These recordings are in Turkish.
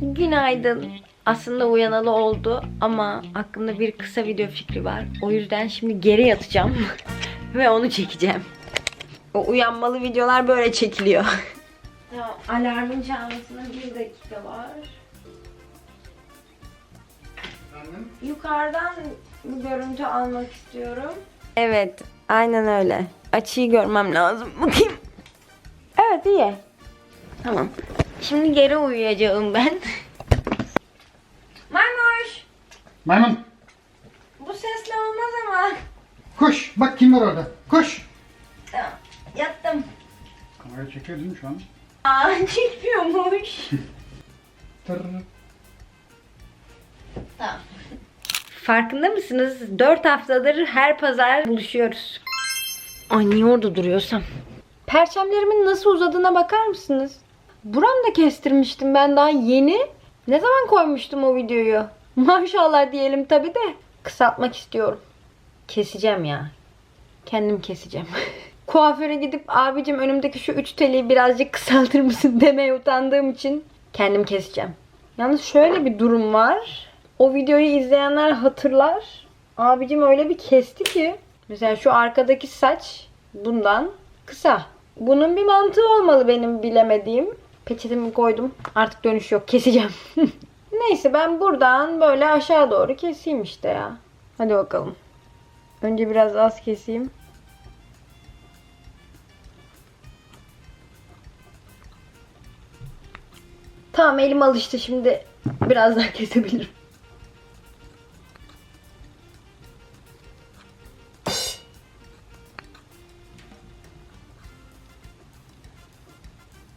Günaydın. Aslında uyanalı oldu ama aklımda bir kısa video fikri var. O yüzden şimdi geri yatacağım ve onu çekeceğim. O uyanmalı videolar böyle çekiliyor. Ya, alarmın çalmasına bir dakika var. Yukarıdan bir görüntü almak istiyorum. Evet, aynen öyle. Açıyı görmem lazım. Bakayım. Evet, iyi. Tamam. Şimdi geri uyuyacağım ben. Maymuş! Maymun Bu sesle olmaz ama. koş bak kim var orada koş. Tamam, yattım. Kamerayı çekiyor değil mi şu an? Aa, çekmiyormuş. Tır. tamam. Farkında mısınız? 4 haftadır her pazar buluşuyoruz. Ay niye orada duruyorsam? Perçemlerimin nasıl uzadığına bakar mısınız? Buram da kestirmiştim ben daha yeni. Ne zaman koymuştum o videoyu? Maşallah diyelim tabi de. Kısaltmak istiyorum. Keseceğim ya. Kendim keseceğim. Kuaföre gidip abicim önümdeki şu 3 teliyi birazcık kısaltır mısın demeye utandığım için kendim keseceğim. Yalnız şöyle bir durum var. O videoyu izleyenler hatırlar. Abicim öyle bir kesti ki. Mesela şu arkadaki saç bundan kısa. Bunun bir mantığı olmalı benim bilemediğim. Peçetemi koydum. Artık dönüş yok. Keseceğim. Neyse ben buradan böyle aşağı doğru keseyim işte ya. Hadi bakalım. Önce biraz az keseyim. Tamam elim alıştı şimdi biraz daha kesebilirim.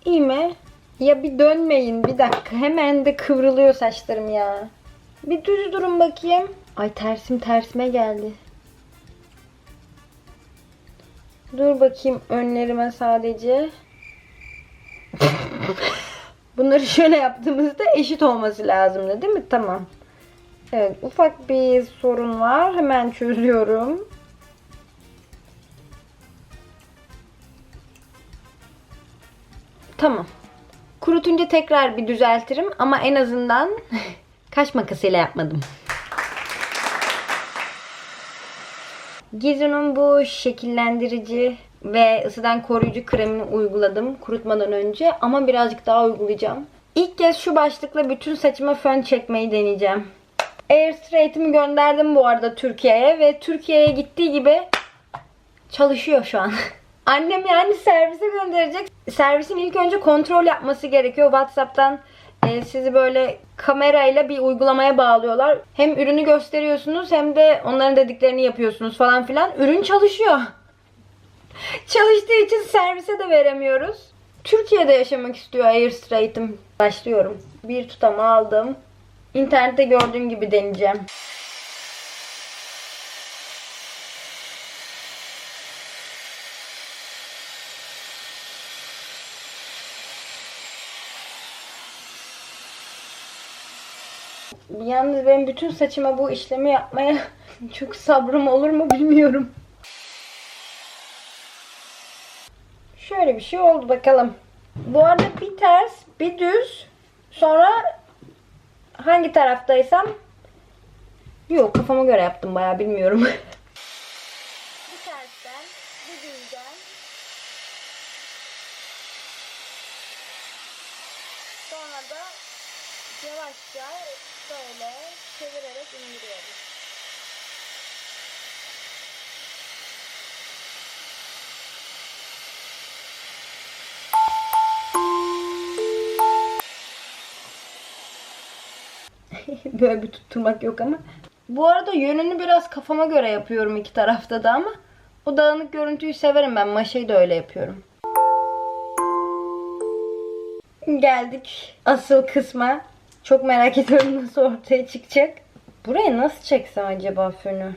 İyi mi? Ya bir dönmeyin bir dakika. Hemen de kıvrılıyor saçlarım ya. Bir düz durun bakayım. Ay tersim tersime geldi. Dur bakayım önlerime sadece. Bunları şöyle yaptığımızda eşit olması lazımdı değil mi? Tamam. Evet ufak bir sorun var. Hemen çözüyorum. Tamam. Kurutunca tekrar bir düzeltirim ama en azından kaş makasıyla yapmadım. Gizu'nun bu şekillendirici ve ısıdan koruyucu kremini uyguladım kurutmadan önce ama birazcık daha uygulayacağım. İlk kez şu başlıkla bütün saçıma fön çekmeyi deneyeceğim. Air Straight'imi gönderdim bu arada Türkiye'ye ve Türkiye'ye gittiği gibi çalışıyor şu an. Annem yani servise gönderecek. Servisin ilk önce kontrol yapması gerekiyor. WhatsApp'tan e, sizi böyle kamerayla bir uygulamaya bağlıyorlar. Hem ürünü gösteriyorsunuz hem de onların dediklerini yapıyorsunuz falan filan. Ürün çalışıyor. Çalıştığı için servise de veremiyoruz. Türkiye'de yaşamak istiyor Air Straight'im. Başlıyorum. Bir tutamı aldım. İnternette gördüğüm gibi deneyeceğim. Yalnız benim bütün saçıma bu işlemi yapmaya çok sabrım olur mu bilmiyorum. Şöyle bir şey oldu bakalım. Bu arada bir ters, bir düz. Sonra hangi taraftaysam yok kafama göre yaptım bayağı bilmiyorum. Sonra da yavaşça böyle çevirerek indiriyoruz. Böyle bir tutturmak yok ama. Bu arada yönünü biraz kafama göre yapıyorum iki tarafta da ama o dağınık görüntüyü severim ben. Maşayı da öyle yapıyorum. Geldik asıl kısma. Çok merak ediyorum nasıl ortaya çıkacak. Buraya nasıl çeksem acaba fönü?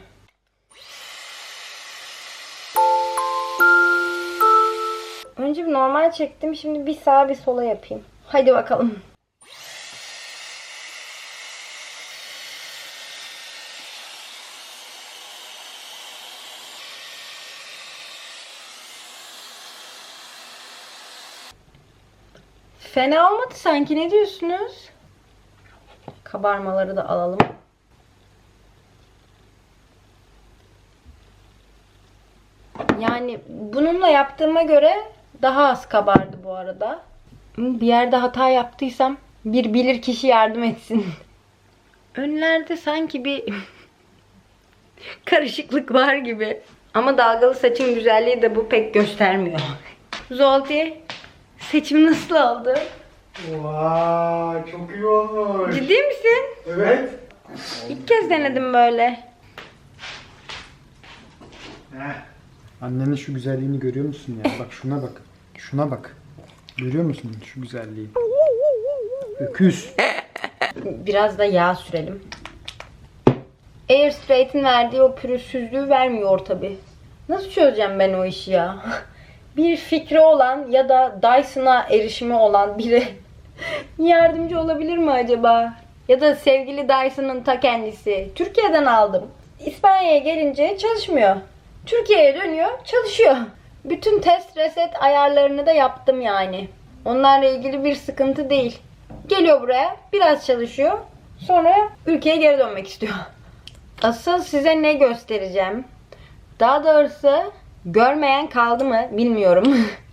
Önce bir normal çektim. Şimdi bir sağa bir sola yapayım. Haydi bakalım. Fena olmadı sanki. Ne diyorsunuz? Kabarmaları da alalım. Yani bununla yaptığıma göre daha az kabardı bu arada. Bir yerde hata yaptıysam bir bilir kişi yardım etsin. Önlerde sanki bir karışıklık var gibi. Ama dalgalı saçın güzelliği de bu pek göstermiyor. Zolti, seçim nasıl oldu? Vay çok iyi olmuş. Ciddi misin? Evet. İlk kez denedim böyle. Annenin şu güzelliğini görüyor musun ya? Bak şuna bak. Şuna bak. Görüyor musun şu güzelliği? Öküz. Biraz da yağ sürelim. Air Straight'in verdiği o pürüzsüzlüğü vermiyor tabi. Nasıl çözeceğim ben o işi ya? Bir fikri olan ya da Dyson'a erişimi olan biri yardımcı olabilir mi acaba? Ya da sevgili Dyson'ın ta kendisi. Türkiye'den aldım. İspanya'ya gelince çalışmıyor. Türkiye'ye dönüyor, çalışıyor. Bütün test reset ayarlarını da yaptım yani. Onlarla ilgili bir sıkıntı değil. Geliyor buraya, biraz çalışıyor. Sonra ülkeye geri dönmek istiyor. Asıl size ne göstereceğim? Daha doğrusu görmeyen kaldı mı bilmiyorum.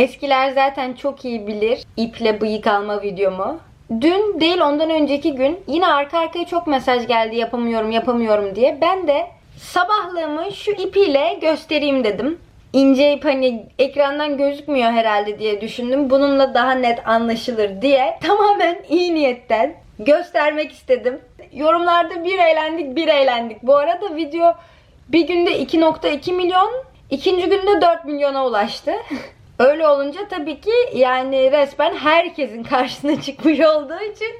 Eskiler zaten çok iyi bilir iple bıyık alma videomu. Dün değil ondan önceki gün yine arka arkaya çok mesaj geldi yapamıyorum yapamıyorum diye. Ben de sabahlığımı şu ipiyle göstereyim dedim. İnce ip hani ekrandan gözükmüyor herhalde diye düşündüm. Bununla daha net anlaşılır diye tamamen iyi niyetten göstermek istedim. Yorumlarda bir eğlendik bir eğlendik. Bu arada video bir günde 2.2 milyon, ikinci günde 4 milyona ulaştı. Öyle olunca tabii ki yani resmen herkesin karşısına çıkmış olduğu için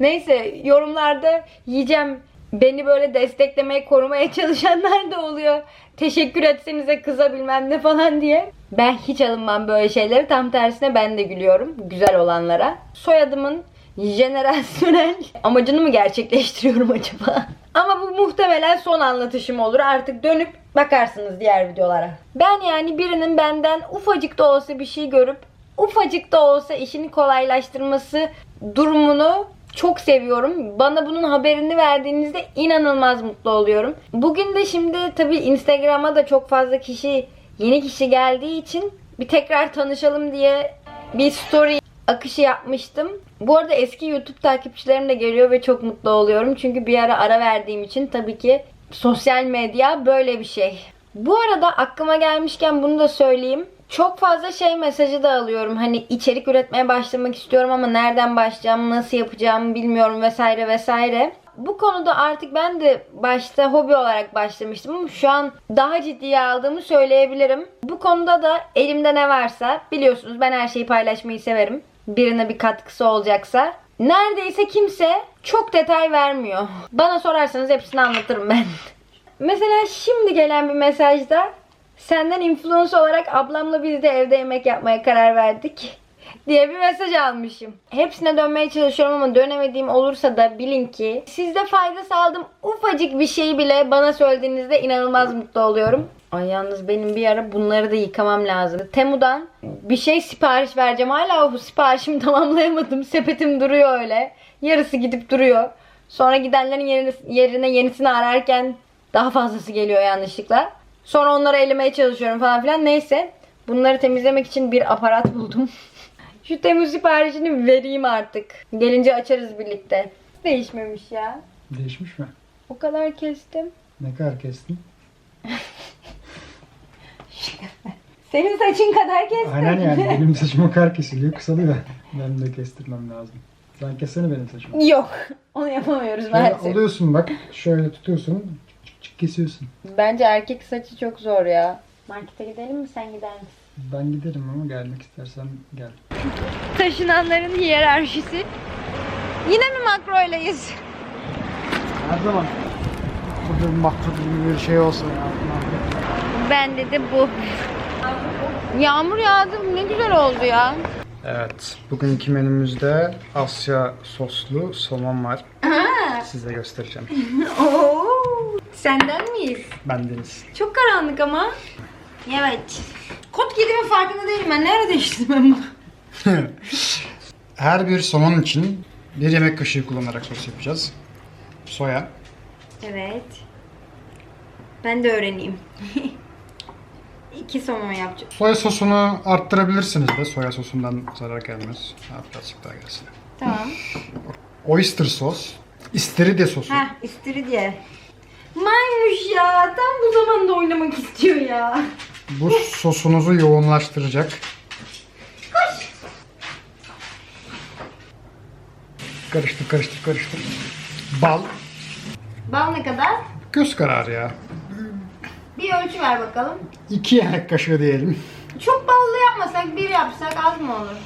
neyse yorumlarda yiyeceğim beni böyle desteklemeye korumaya çalışanlar da oluyor. Teşekkür etsenize kıza bilmem ne falan diye. Ben hiç alınmam böyle şeyleri. Tam tersine ben de gülüyorum. Güzel olanlara. Soyadımın jenerasyonel amacını mı gerçekleştiriyorum acaba? Ama bu muhtemelen son anlatışım olur. Artık dönüp bakarsınız diğer videolara. Ben yani birinin benden ufacık da olsa bir şey görüp ufacık da olsa işini kolaylaştırması durumunu çok seviyorum. Bana bunun haberini verdiğinizde inanılmaz mutlu oluyorum. Bugün de şimdi tabii Instagram'a da çok fazla kişi, yeni kişi geldiği için bir tekrar tanışalım diye bir story akışı yapmıştım. Bu arada eski YouTube takipçilerim de geliyor ve çok mutlu oluyorum. Çünkü bir ara ara verdiğim için tabii ki sosyal medya böyle bir şey. Bu arada aklıma gelmişken bunu da söyleyeyim. Çok fazla şey mesajı da alıyorum. Hani içerik üretmeye başlamak istiyorum ama nereden başlayacağım, nasıl yapacağımı bilmiyorum vesaire vesaire. Bu konuda artık ben de başta hobi olarak başlamıştım ama şu an daha ciddiye aldığımı söyleyebilirim. Bu konuda da elimde ne varsa biliyorsunuz ben her şeyi paylaşmayı severim. Birine bir katkısı olacaksa. Neredeyse kimse çok detay vermiyor. Bana sorarsanız hepsini anlatırım ben. Mesela şimdi gelen bir mesajda senden influencer olarak ablamla biz de evde yemek yapmaya karar verdik diye bir mesaj almışım. Hepsine dönmeye çalışıyorum ama dönemediğim olursa da bilin ki sizde fayda sağladım ufacık bir şeyi bile bana söylediğinizde inanılmaz mutlu oluyorum. Ay yalnız benim bir ara bunları da yıkamam lazım. Temu'dan bir şey sipariş vereceğim. Hala bu siparişimi tamamlayamadım. Sepetim duruyor öyle. Yarısı gidip duruyor. Sonra gidenlerin yerine, yerine yenisini ararken daha fazlası geliyor yanlışlıkla. Sonra onları elemeye çalışıyorum falan filan. Neyse. Bunları temizlemek için bir aparat buldum. Şu Temmuz siparişini vereyim artık. Gelince açarız birlikte. Değişmemiş ya. Değişmiş mi? O kadar kestim. Ne kadar kestin? Senin saçın kadar kestim. Aynen yani benim saçım o kadar kesiliyor kısalıyor. Benim de kestirmem lazım. Sen kessene benim saçımı. Yok. Onu yapamıyoruz Şöyle maalesef. alıyorsun bak şöyle tutuyorsun çık çık kesiyorsun. Bence erkek saçı çok zor ya. Markete gidelim mi sen gider misin? Ben giderim ama gelmek istersen gel. Taşınanların hiyerarşisi. Yine mi makroylayız? Her zaman burada bir maktub gibi bir şey olsa ya. Bende de bu. Yağmur yağdı. Ne güzel oldu ya. Evet, bugünkü menümüzde Asya soslu somon var. Size göstereceğim. Oo, senden miyiz? Bendeniz. Çok karanlık ama. Evet. Kot giydiğimin farkında değilim ben. Nerede değiştim ben bunu? Her bir somon için Bir yemek kaşığı kullanarak sos yapacağız. Soya. Evet. Ben de öğreneyim. İki somon yapacağım. Soya sosunu arttırabilirsiniz de. Soya sosundan zarar gelmez. Ha, birazcık daha gelsin. Tamam. Oyster sos. İstiridye sosu. Heh, istiridye. Maymuş ya. Tam bu zamanda oynamak istiyor ya. Bu sosunuzu yoğunlaştıracak. Karıştır, karıştır, karıştır. Bal. Bal ne kadar? Göz kararı ya. Bir ölçü ver bakalım. İki yemek kaşığı diyelim. Çok ballı yapmasak bir yapsak az mı olur?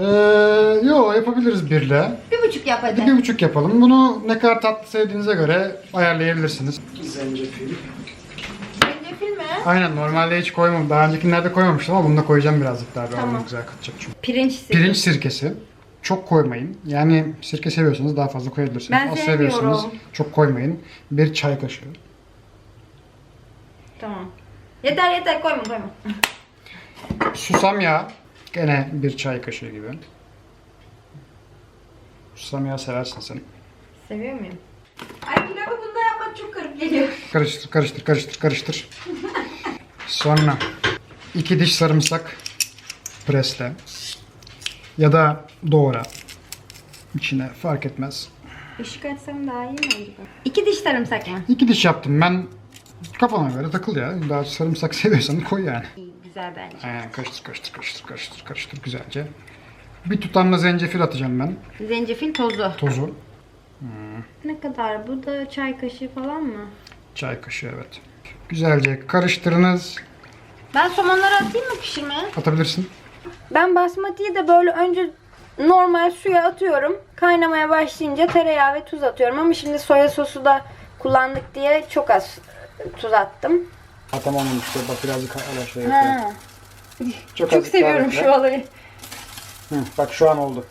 Ee, yo yapabiliriz birle. Bir buçuk yap hadi. Bir buçuk yapalım. Bunu ne kadar tatlı sevdiğinize göre ayarlayabilirsiniz. Zencefil. Aynen normalde hiç koymam. Daha öncekilerde koymamıştım ama bunu da koyacağım birazcık daha. Tamam. Tamam. güzel katacak çünkü. Pirinç sirke. Pirinç sirkesi. Çok koymayın. Yani sirke seviyorsanız daha fazla koyabilirsiniz. Ben Az sevmiyorum. seviyorsanız çok koymayın. Bir çay kaşığı. Tamam. Yeter yeter koyma koyma. Susam yağı. Gene bir çay kaşığı gibi. Susam yağı seversin sen. Seviyor muyum? Ay pilavı bunda yapmak çok garip geliyor. Karıştır, karıştır, karıştır, karıştır. Sonra iki diş sarımsak presle. Ya da doğra. İçine fark etmez. Işık açsam daha iyi mi acaba? İki diş sarımsak mı? İki diş yaptım. Ben kafana göre takıl ya. Daha sarımsak seviyorsan koy yani. İyi, güzel bence. Aynen karıştır, karıştır, karıştır, karıştır, karıştır güzelce. Bir tutamla zencefil atacağım ben. Zencefil tozu. Tozu. Ne kadar? Bu da çay kaşığı falan mı? Çay kaşığı evet. Güzelce karıştırınız. Ben somonları atayım mı pişirmeye? Atabilirsin. Ben basmatiyi de böyle önce normal suya atıyorum. Kaynamaya başlayınca tereyağı ve tuz atıyorum. Ama şimdi soya sosu da kullandık diye çok az tuz attım. Ha tamam işte bak birazcık ala şey Ha. Çok, Çok seviyorum şu olayı. Hı, bak şu an oldu.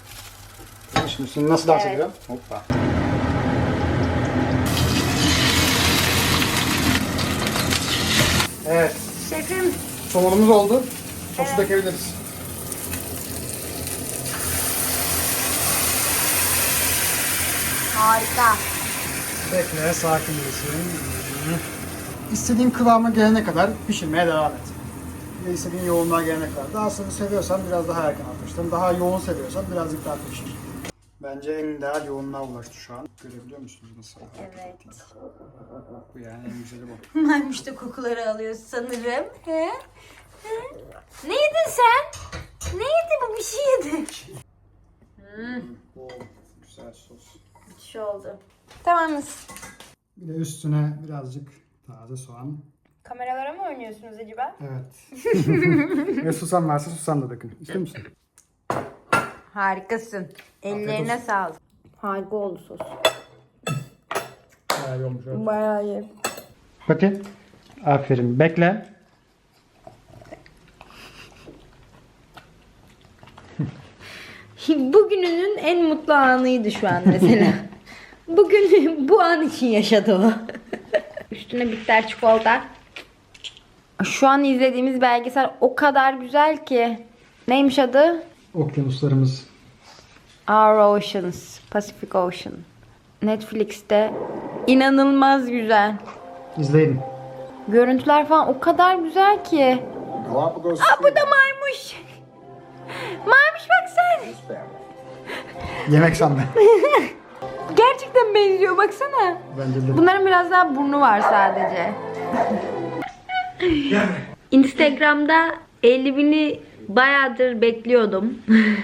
Şimdi üstünü nasıl dans Evet. ediyor? Hoppa. Evet. Şefim Somonumuz oldu. Sosu dökebiliriz. harika. Bekle, sakinleşsin. Hı. İstediğin kıvama gelene kadar pişirmeye devam et. Ve istediğin yoğunluğa gelene kadar. Daha sıvı seviyorsan biraz daha erken atmıştın. Daha yoğun seviyorsan birazcık daha pişir. Bence en ideal yoğunluğuna ulaştı şu an. Görebiliyor musunuz nasıl? Evet. Bu yani en güzeli bu. Maymuş da kokuları alıyor sanırım. He? He? Ne yedin sen? Ne yedin bu bir şey yedi. Bol, güzel sos. Müthiş oldu. Tamamız. Bir de üstüne birazcık taze soğan. Kameralara mı oynuyorsunuz acaba? Evet. Ve susam varsa susam da dökün. İstiyor musun? Harikasın. Ellerine olsun. sağlık. Harika oldu sos. Bayağı iyi olmuş. Evet. Bayağı iyi. Pati. Aferin. Bekle. Bugününün en mutlu anıydı şu an mesela. Bugün bu an için yaşadı o. Üstüne bitter çikolata. Şu an izlediğimiz belgesel o kadar güzel ki. Neymiş adı? Okyanuslarımız. Our Oceans, Pacific Ocean. Netflix'te inanılmaz güzel. İzleyin. Görüntüler falan o kadar güzel ki. Galapagos. Aa bu da maymuş. Maymuş bak sen. Yemek sandı. Gerçekten benziyor baksana. Bence de. Bunların biraz daha burnu var sadece. Instagram'da 50 bini bayağıdır bekliyordum.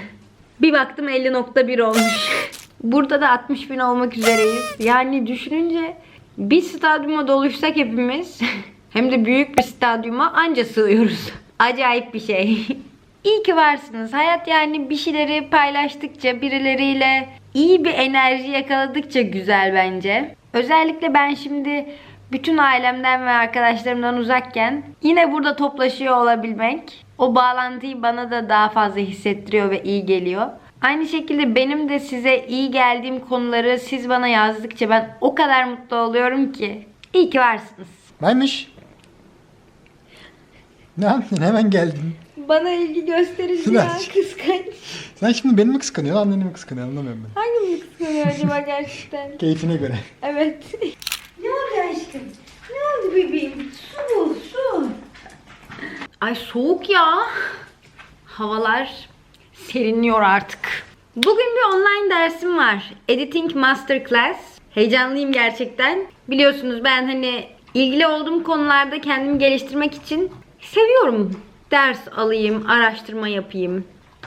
bir baktım 50.1 olmuş. Burada da 60 bin olmak üzereyiz. Yani düşününce bir stadyuma doluşsak hepimiz hem de büyük bir stadyuma anca sığıyoruz. Acayip bir şey. İyi ki varsınız. Hayat yani bir şeyleri paylaştıkça birileriyle iyi bir enerji yakaladıkça güzel bence. Özellikle ben şimdi bütün ailemden ve arkadaşlarımdan uzakken yine burada toplaşıyor olabilmek o bağlantıyı bana da daha fazla hissettiriyor ve iyi geliyor. Aynı şekilde benim de size iyi geldiğim konuları siz bana yazdıkça ben o kadar mutlu oluyorum ki. İyi ki varsınız. Neymiş? Ne yaptın? Hemen geldin. Bana ilgi gösterici ya kıskanç. Sen şimdi beni mi kıskanıyorsun, anneni mi kıskanıyorsun anlamıyorum ben. Hangimiz kıskanıyor acaba gerçekten? Keyfine göre. Evet. ne oldu aşkım? Ne oldu bebeğim? Ay soğuk ya. Havalar serinliyor artık. Bugün bir online dersim var. Editing Masterclass. Heyecanlıyım gerçekten. Biliyorsunuz ben hani ilgili olduğum konularda kendimi geliştirmek için seviyorum. Ders alayım, araştırma yapayım.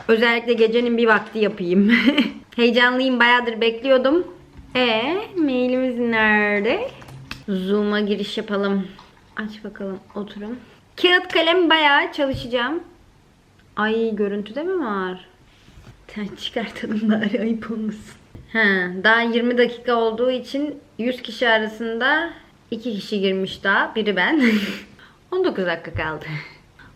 Özellikle gecenin bir vakti yapayım. Heyecanlıyım, bayağıdır bekliyordum. E mailimiz nerede? Zoom'a giriş yapalım. Aç bakalım, oturun. Kağıt kalem bayağı çalışacağım. Ay görüntüde mi var? Sen çıkartalım bari ayıp olmasın. Ha, daha 20 dakika olduğu için 100 kişi arasında 2 kişi girmiş daha. Biri ben. 19 dakika kaldı.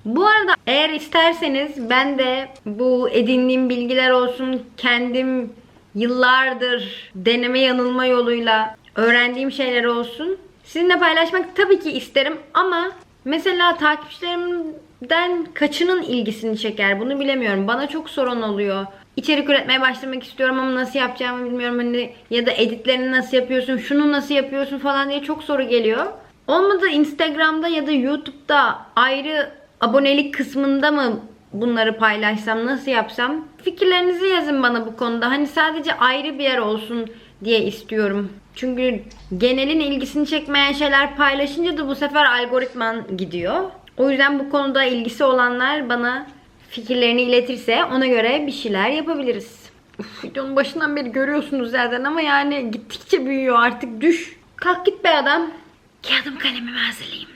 Bu arada eğer isterseniz ben de bu edindiğim bilgiler olsun kendim yıllardır deneme yanılma yoluyla öğrendiğim şeyler olsun sizinle paylaşmak tabii ki isterim ama mesela takipçilerimden kaçının ilgisini çeker bunu bilemiyorum. Bana çok sorun oluyor. İçerik üretmeye başlamak istiyorum ama nasıl yapacağımı bilmiyorum hani ya da editlerini nasıl yapıyorsun, şunu nasıl yapıyorsun falan diye çok soru geliyor. Olmadı Instagram'da ya da YouTube'da ayrı abonelik kısmında mı bunları paylaşsam, nasıl yapsam? Fikirlerinizi yazın bana bu konuda. Hani sadece ayrı bir yer olsun diye istiyorum. Çünkü genelin ilgisini çekmeyen şeyler paylaşınca da bu sefer algoritman gidiyor. O yüzden bu konuda ilgisi olanlar bana fikirlerini iletirse ona göre bir şeyler yapabiliriz. Uf, videonun başından beri görüyorsunuz zaten ama yani gittikçe büyüyor artık düş. Kalk git be adam. Kağıdım kalemimi hazırlayayım.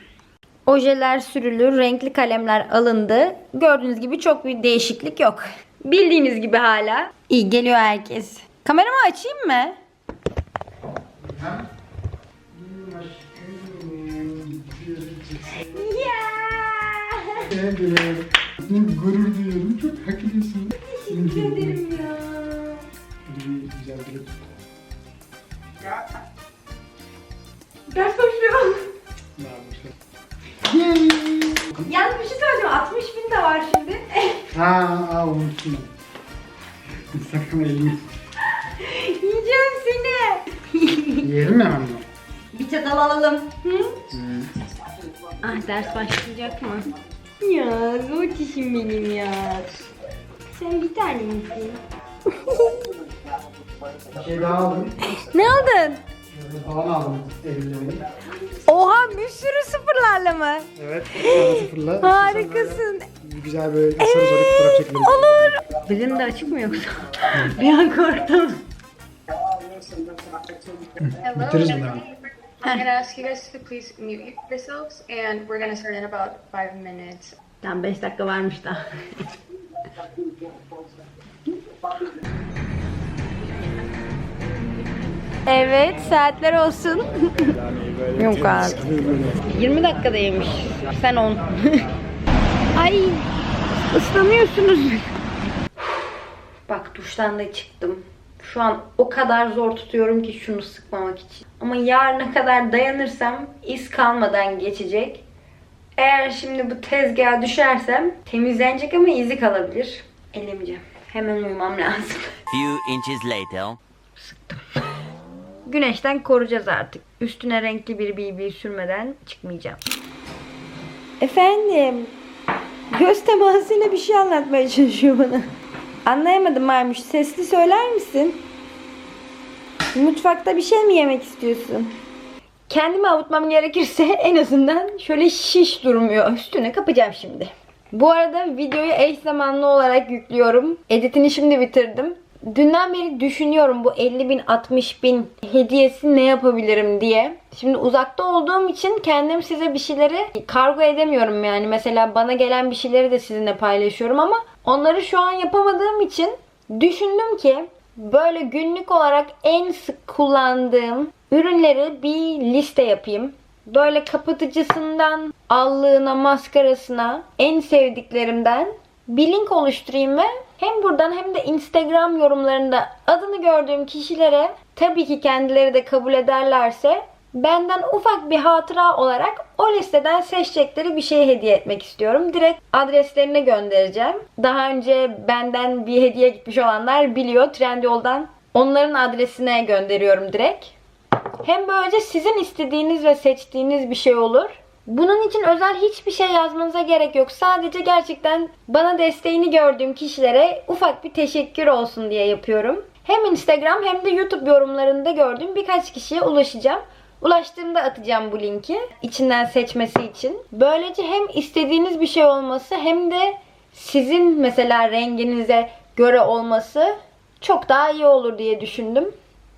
Ojeler sürülür, renkli kalemler alındı. Gördüğünüz gibi çok bir değişiklik yok. Bildiğiniz gibi hala. İyi geliyor herkes. Kameramı açayım mı? Ya. Gurur duyuyorum. Çok hak ediyorsun. Teşekkür ederim ya. Güzel bir Ders başlıyor. Yay! Yalnız bir şey söyleyeceğim. 60 bin de var şimdi. Ha, aa unuttum. Sakın elini. Yiyelim mi hemen bunu? Bir çatal alalım. Hı? Ah ders başlayacak mı? Ya zootişim benim ya. Sen bir tane misin? Bir şey daha aldım. Ne aldın? Şöyle falan aldım ellerimi. Oha bir sürü sıfırlarla mı? Evet. Sıfırla. Harikasın. Güzel böyle sarı sarı fotoğraf çekiliriz. Olur. Bizim de açık mı yoksa? bir an korktum. Bitiririz bunları. I'm gonna ask you guys to please mute yourselves, and we're gonna start in about five minutes. Tam 5 dakika varmış daha. evet saatler olsun. Yok artık. 20 dakikada yemiş. Sen 10. Ay ıslanıyorsunuz. Bak duştan da çıktım. Şu an o kadar zor tutuyorum ki şunu sıkmamak için. Ama yarına kadar dayanırsam iz kalmadan geçecek. Eğer şimdi bu tezgaha düşersem temizlenecek ama izi kalabilir. Ellemeyeceğim. Hemen uyumam lazım. Few inches later. Güneşten koruyacağız artık. Üstüne renkli bir BB sürmeden çıkmayacağım. Efendim. Göz temasıyla bir şey anlatmaya çalışıyor bana. Anlayamadım Maymuş. Sesli söyler misin? Mutfakta bir şey mi yemek istiyorsun? Kendimi avutmam gerekirse en azından şöyle şiş durmuyor. Üstüne kapacağım şimdi. Bu arada videoyu eş zamanlı olarak yüklüyorum. Editini şimdi bitirdim. Dünden beri düşünüyorum bu 50 bin 60 bin hediyesi ne yapabilirim diye. Şimdi uzakta olduğum için kendim size bir şeyleri kargo edemiyorum yani. Mesela bana gelen bir şeyleri de sizinle paylaşıyorum ama onları şu an yapamadığım için düşündüm ki böyle günlük olarak en sık kullandığım ürünleri bir liste yapayım. Böyle kapatıcısından allığına, maskarasına en sevdiklerimden bir link oluşturayım ve hem buradan hem de Instagram yorumlarında adını gördüğüm kişilere tabii ki kendileri de kabul ederlerse Benden ufak bir hatıra olarak o listeden seçecekleri bir şey hediye etmek istiyorum. Direkt adreslerine göndereceğim. Daha önce benden bir hediye gitmiş olanlar biliyor. Trendyol'dan onların adresine gönderiyorum direkt. Hem böylece sizin istediğiniz ve seçtiğiniz bir şey olur. Bunun için özel hiçbir şey yazmanıza gerek yok. Sadece gerçekten bana desteğini gördüğüm kişilere ufak bir teşekkür olsun diye yapıyorum. Hem Instagram hem de YouTube yorumlarında gördüğüm birkaç kişiye ulaşacağım. Ulaştığımda atacağım bu linki. içinden seçmesi için. Böylece hem istediğiniz bir şey olması hem de sizin mesela renginize göre olması çok daha iyi olur diye düşündüm.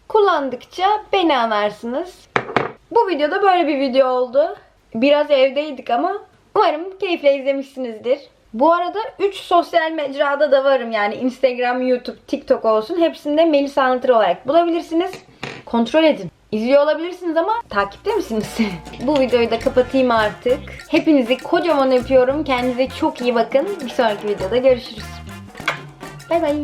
Kullandıkça beni anarsınız. Bu videoda böyle bir video oldu. Biraz evdeydik ama umarım keyifle izlemişsinizdir. Bu arada 3 sosyal mecrada da varım yani Instagram, YouTube, TikTok olsun. Hepsinde Melis Anlatır olarak bulabilirsiniz. Kontrol edin. İzliyor olabilirsiniz ama takipte misiniz? Bu videoyu da kapatayım artık. Hepinizi kocaman öpüyorum. Kendinize çok iyi bakın. Bir sonraki videoda görüşürüz. Bay bay.